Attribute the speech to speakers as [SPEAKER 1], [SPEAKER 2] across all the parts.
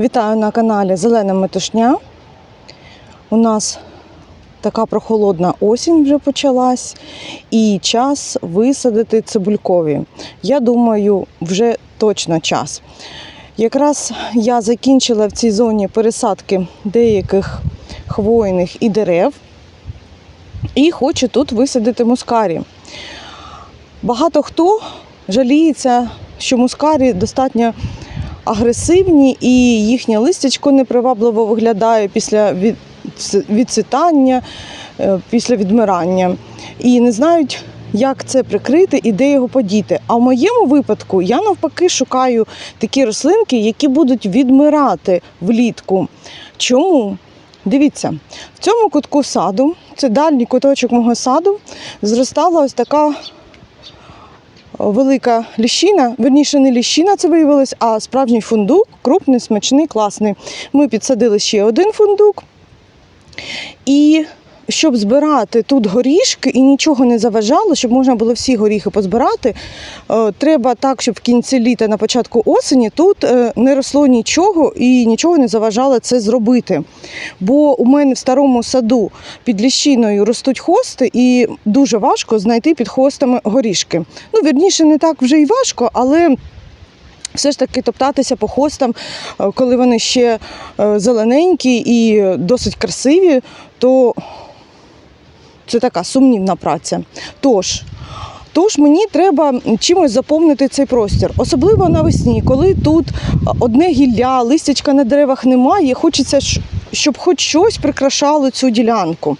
[SPEAKER 1] Вітаю на каналі Зелена Метушня. У нас така прохолодна осінь вже почалась, і час висадити цибулькові. Я думаю, вже точно час. Якраз я закінчила в цій зоні пересадки деяких хвойних і дерев, і хочу тут висадити мускарі. Багато хто жаліється, що мускарі достатньо агресивні і їхнє листячко непривабливо виглядає після від- відцвітання, е, після відмирання. І не знають, як це прикрити і де його подіти. А в моєму випадку я навпаки шукаю такі рослинки, які будуть відмирати влітку. Чому? Дивіться, в цьому кутку саду, це дальній куточок мого саду, зростала ось така велика ліщина, верніше не ліщина це виявилось, а справжній фундук, крупний, смачний, класний. Ми підсадили ще один фундук. І щоб збирати тут горішки і нічого не заважало, щоб можна було всі горіхи позбирати, е, треба так, щоб в кінці літа, на початку осені тут е, не росло нічого і нічого не заважало це зробити. Бо у мене в старому саду під ліщиною ростуть хости, і дуже важко знайти під хостами горішки. Ну, вірніше, не так вже й важко, але. Все ж таки топтатися по хостам, е, коли вони ще зелененькі і досить красиві, то це така сумнівна праця. Тож, тож мені треба чимось заповнити цей простір, особливо навесні, коли тут одне гілля, листячка на деревах немає, хочеться, щ- щоб хоч щось прикрашало цю ділянку.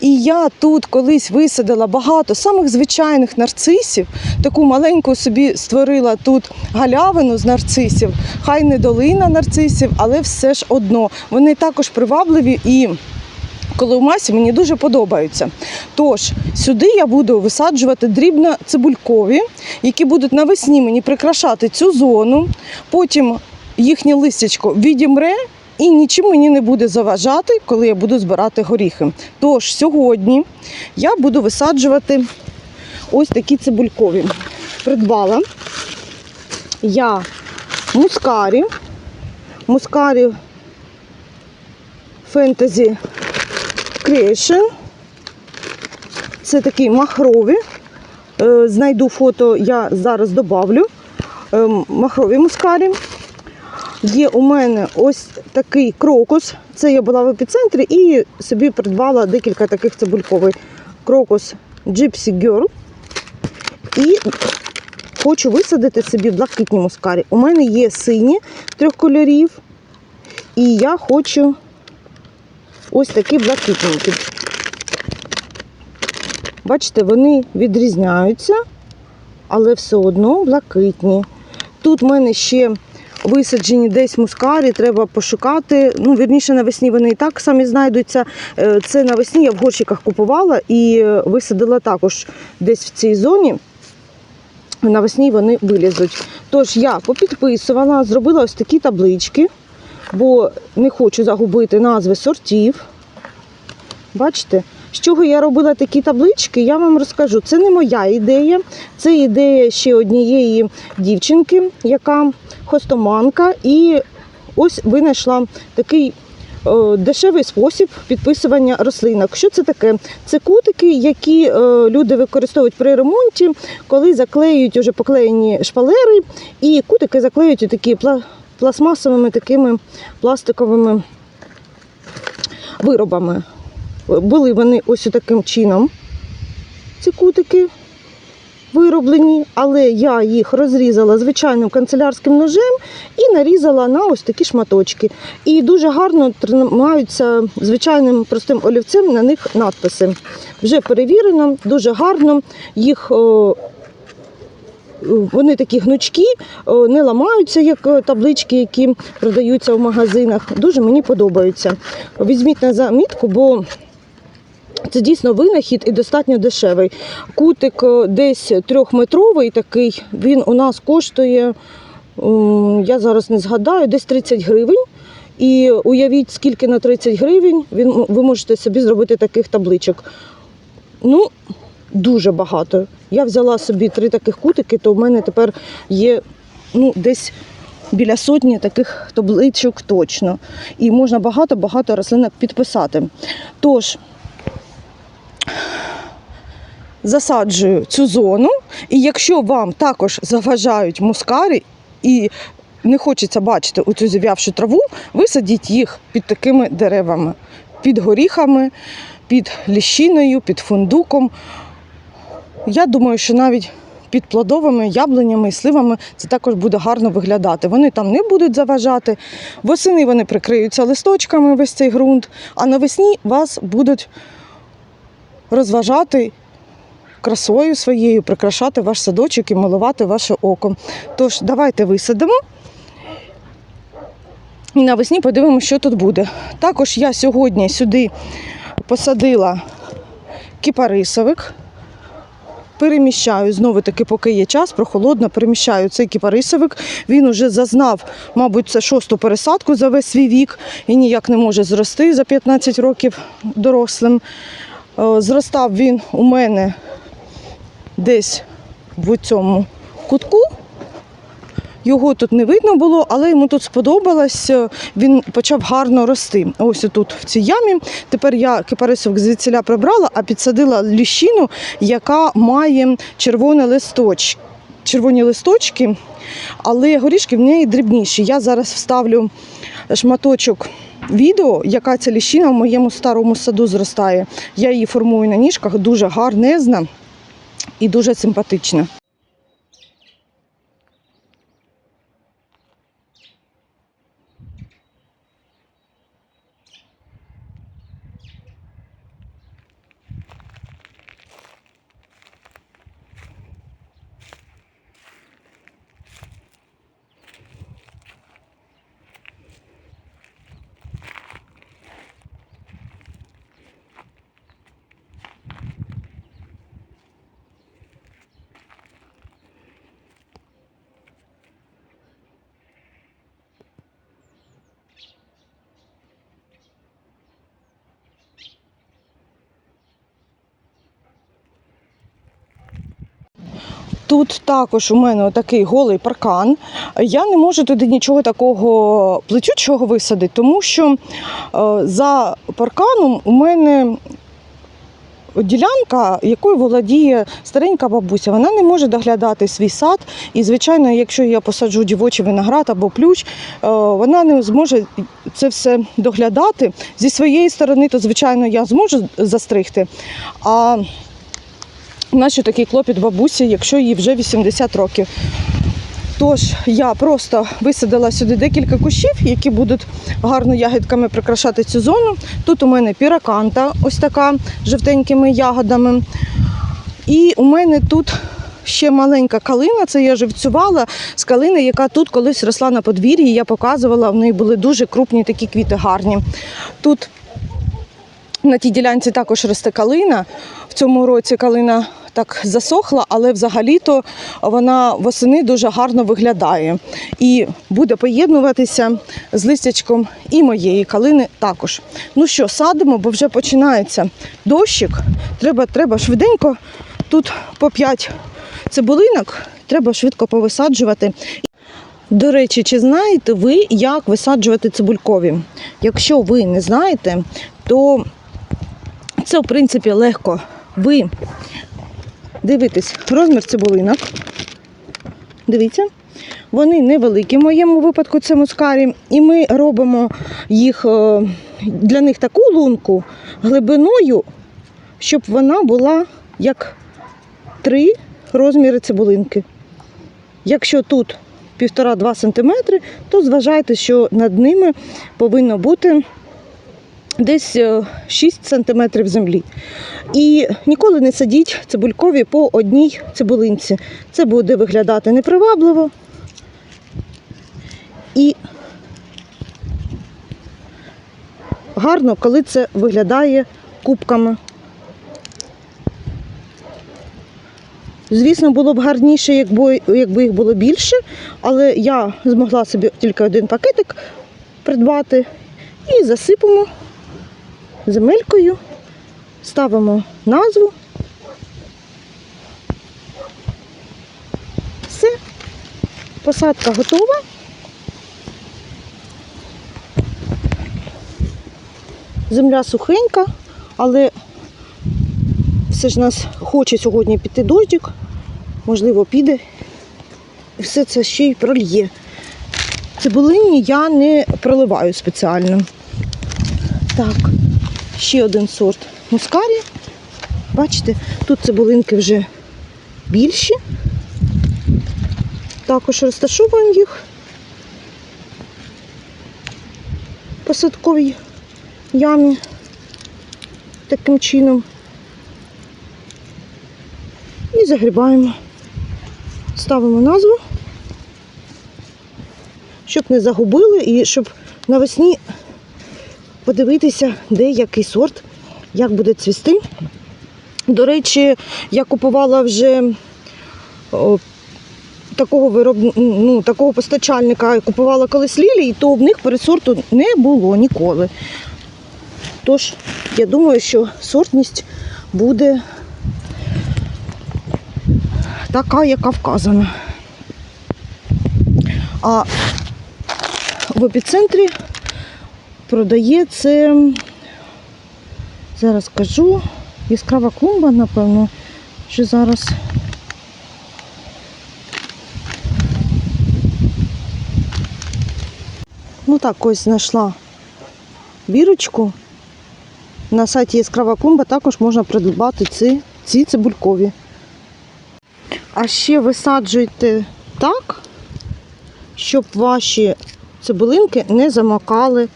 [SPEAKER 1] І я тут колись висадила багато самих звичайних нарцисів, таку маленьку собі створила тут галявину з нарцисів, хай не долина нарцисів, але все ж одно. Вони також привабливі і коли в масі мені дуже подобаються. Тож сюди я буду висаджувати дрібно цибулькові, які будуть навесні мені прикрашати цю зону. Потім їхнє листячко відімре. І нічим мені не буде заважати, коли я буду збирати горіхи. Тож сьогодні я буду висаджувати ось такі цибулькові. Придбала я мускарі, мускарі фентезі Creation. Це такі махрові. Е, Знайду фото, я зараз добавлю. Е, Махрові мускарі. Є у мене ось такий крокус. Це я була в епіцентрі і собі придбала декілька таких цибулькових. Крокус Gypsy Girl. І хочу висадити собі блакитні мускарі. У мене є сині трьох кольорів. І я хочу ось такі блакитненькі. Бачите, вони відрізняються, але все одно блакитні. Тут в мене ще висаджені десь мускарі, треба пошукати. Ну, вірніше, навесні вони і так самі знайдуться. Е, Це навесні я в горщиках купувала і е, висадила також десь в цій зоні. Навесні вони вилізуть. Тож я попідписувала, зробила ось такі таблички, бо не хочу загубити назви сортів. Бачите, з чого я робила такі таблички, я вам розкажу. Це не моя ідея, це ідея ще однієї дівчинки, яка хостоманка, і ось винайшла такий е, дешевий спосіб підписування рослинок. Що це таке? Це кутики, які е, люди використовують при ремонті, коли заклеюють уже поклеєні шпалери, і кутики заклеюють у такі пластмасовими такими пластиковими виробами. Були вони ось таким чином, ці кутики вироблені, але я їх розрізала звичайним канцелярським ножем і нарізала на ось такі шматочки. І дуже гарно тримаються звичайним простим олівцем на них надписи. Вже перевірено, дуже гарно їх. Вони такі гнучкі, не ламаються, як е, таблички, які продаються в магазинах. Дуже мені подобаються. Візьміть на замітку, бо це дійсно винахід і достатньо дешевий. Кутик е, десь трьохметровий такий, він у нас коштує, я зараз не згадаю, десь 30 гривень. І уявіть, скільки на 30 гривень ви можете собі зробити таких табличок. Ну, дуже багато. Я взяла собі три таких кутики, то в мене тепер є ну, десь біля сотні таких табличок точно. І можна багато-багато рослинок підписати. Тож, засаджую цю зону, і якщо вам також заважають мускарі і не хочеться бачити оцю зів'явшу траву, висадіть їх під такими деревами, під горіхами, під ліщиною, під фундуком. Я думаю, що навіть під плодовими яблунями і сливами це також буде гарно виглядати. Вони там не будуть заважати. Восени вони прикриються листочками весь цей ґрунт, а навесні вас будуть розважати красою своєю, прикрашати ваш садочок і милувати ваше око. Тож, давайте висадимо. І навесні подивимося, що тут буде. Також я сьогодні сюди посадила кіпарисовик. Переміщаю знову таки, поки є час, прохолодно, переміщаю цей кіпарисовик. Він уже зазнав, мабуть, це шосту пересадку за весь свій вік і ніяк не може зрости за 15 років дорослим. Е, Зростав він у мене десь в цьому кутку. Його тут не видно було, але йому тут сподобалось. Він почав гарно рости. Ось тут в цій ямі. Тепер я кипарисовик звідсіля прибрала, а підсадила ліщину, яка має червоні листочки. Червоні листочки, але горішки в неї дрібніші. Я зараз вставлю шматочок відео, яка ця ліщина в моєму старому саду зростає. Я її формую на ніжках, дуже гарнезна і дуже симпатична. Тут також у мене такий голий паркан. Я не можу туди нічого такого плетючого висадити, тому що е, за парканом у мене ділянка, якою володіє старенька бабуся. Вона не може доглядати свій сад. І, звичайно, якщо я посаджу дівочий виноград або плющ, е, вона не зможе це все доглядати. Зі своєї сторони, то, звичайно, я зможу застригти. А Нащо такий клопіт бабусі, якщо їй вже 80 років. Тож я просто висадила сюди декілька кущів, які будуть гарно ягідками прикрашати цю зону. Тут у мене піраканта, ось така жовтенькими ягодами. І у мене тут ще маленька калина, це я живцювала з калини, яка тут колись росла на подвір'ї. Я показувала, в неї були дуже крупні такі квіти гарні. Тут на тій ділянці також росте калина. В цьому році калина так засохла, але взагалі-то вона восени дуже гарно виглядає і буде поєднуватися з листячком і моєї калини також. Ну що, садимо, бо вже починається дощик. Треба, треба швиденько. Тут по 5 цибулинок, треба швидко повисаджувати. До речі, чи знаєте ви, як висаджувати цибулькові? Якщо ви не знаєте, то це в принципі легко. Ви дивитесь розмір цибулинок. Дивіться. Вони невеликі в моєму випадку, це мускарі. І ми робимо їх е, для них таку лунку глибиною, щоб вона була як три розміри цибулинки. Якщо тут 1,5-2 см, то зважайте, що над ними повинно бути десь е, 6 см землі. І ніколи не садіть цибулькові по одній цибулинці. Це буде виглядати непривабливо. І гарно, коли це виглядає кубками. Звісно, було б гарніше, якби, якби їх було більше, але я змогла собі тільки один пакетик придбати і засипемо земелькою, ставимо назву. Все, посадка готова. Земля сухенька, але все ж нас хоче сьогодні піти дощик, можливо, піде. І все це ще й прольє. Цибулині я не проливаю спеціально. Так ще один сорт мускарі. Бачите, тут цибулинки вже більші. Також розташовуємо їх по садковій ямі таким чином. І загрібаємо. Ставимо назву, щоб не загубили і щоб навесні подивитися, де який сорт, як буде цвісти. До речі, я купувала вже о, такого вироб... ну, такого постачальника, купувала колись лілії, то в них пересорту не було ніколи. Тож, я думаю, що сортність буде така, яка вказана. А в епіцентрі продає це, зараз скажу, яскрава клумба, напевно, що зараз. Ну так, ось знайшла бірочку. На сайті Яскрава клумба також можна придбати ці, ці цибулькові. А ще висаджуйте так, щоб ваші цибулинки не замокали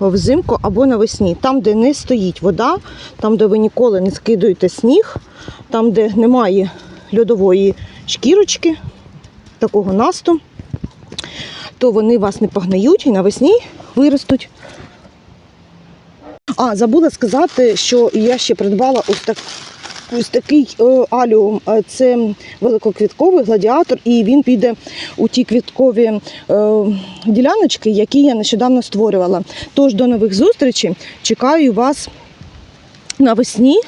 [SPEAKER 1] взимку або навесні. Там, де не стоїть вода, там, де ви ніколи не скидуєте сніг, там, де немає льодової шкірочки, такого насту, то вони вас не погниють і навесні виростуть. А, забула сказати, що я ще придбала ось так. Ось такий е, аліум, Е, це великоквітковий гладіатор, і він піде у ті квіткові е, діляночки, які я нещодавно створювала. Тож до нових зустрічей. Чекаю вас навесні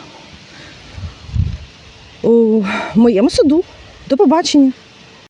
[SPEAKER 1] у моєму саду. До побачення!